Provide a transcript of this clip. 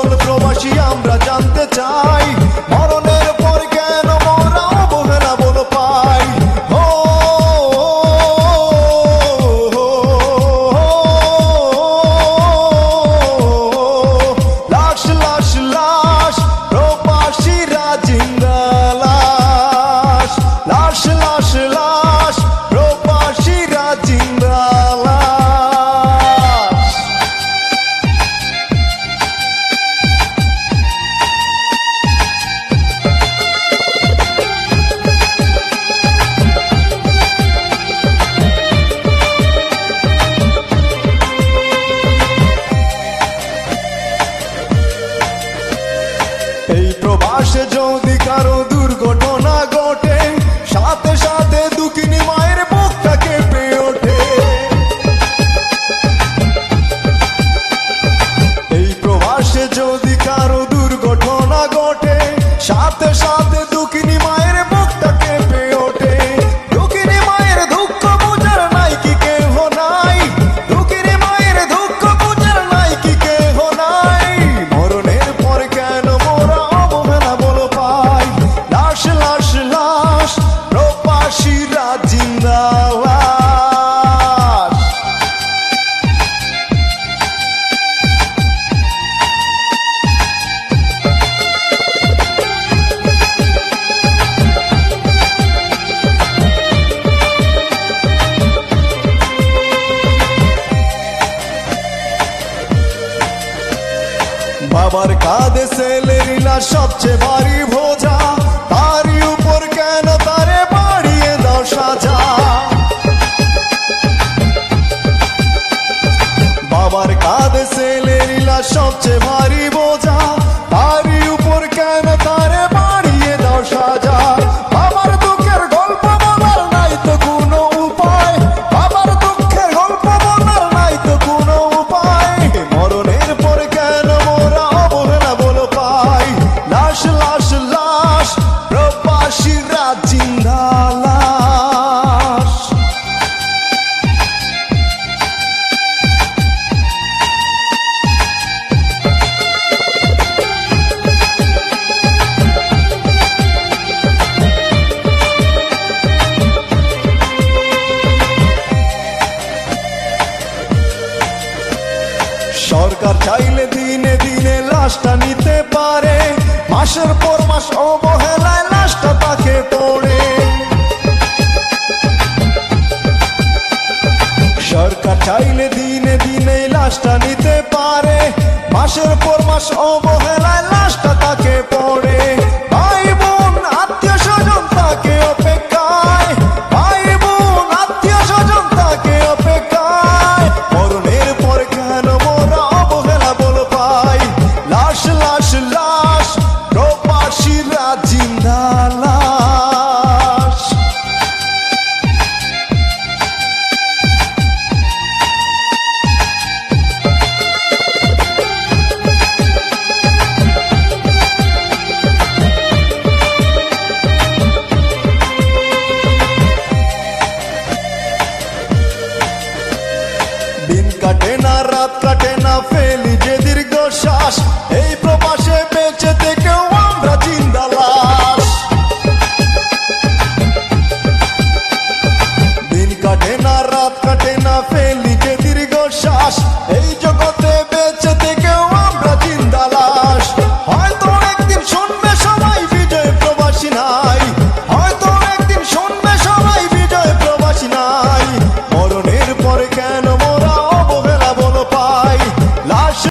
সকল প্রবাসী আমরা জানতে চাই। এই প্রবাসে যদি কারও দুর্ঘটনা ঘটে, সাথে সাথে দুকিনি মায়ের ওঠে। এই দুর্ঘটনা ঘটে, সাথে সাথে বাবার কাঁধে ছেলের না সবচেয়ে ভারী ভোজা। তারই উপর কেন তারে বাড়িয়ে দাও সাজা? বাবার কাঁধে ছেলের না সবচেয়ে ভারী চাইলে দিনে দিনে লাশটা নিতে পারে। মাসের পর মাস অবহেলায় লাশটা তাকে পড়ে। সরকার চাইলে দিনে দিনে লাশটা নিতে পারে। মাসের পর মাস অবহেলায় Josh.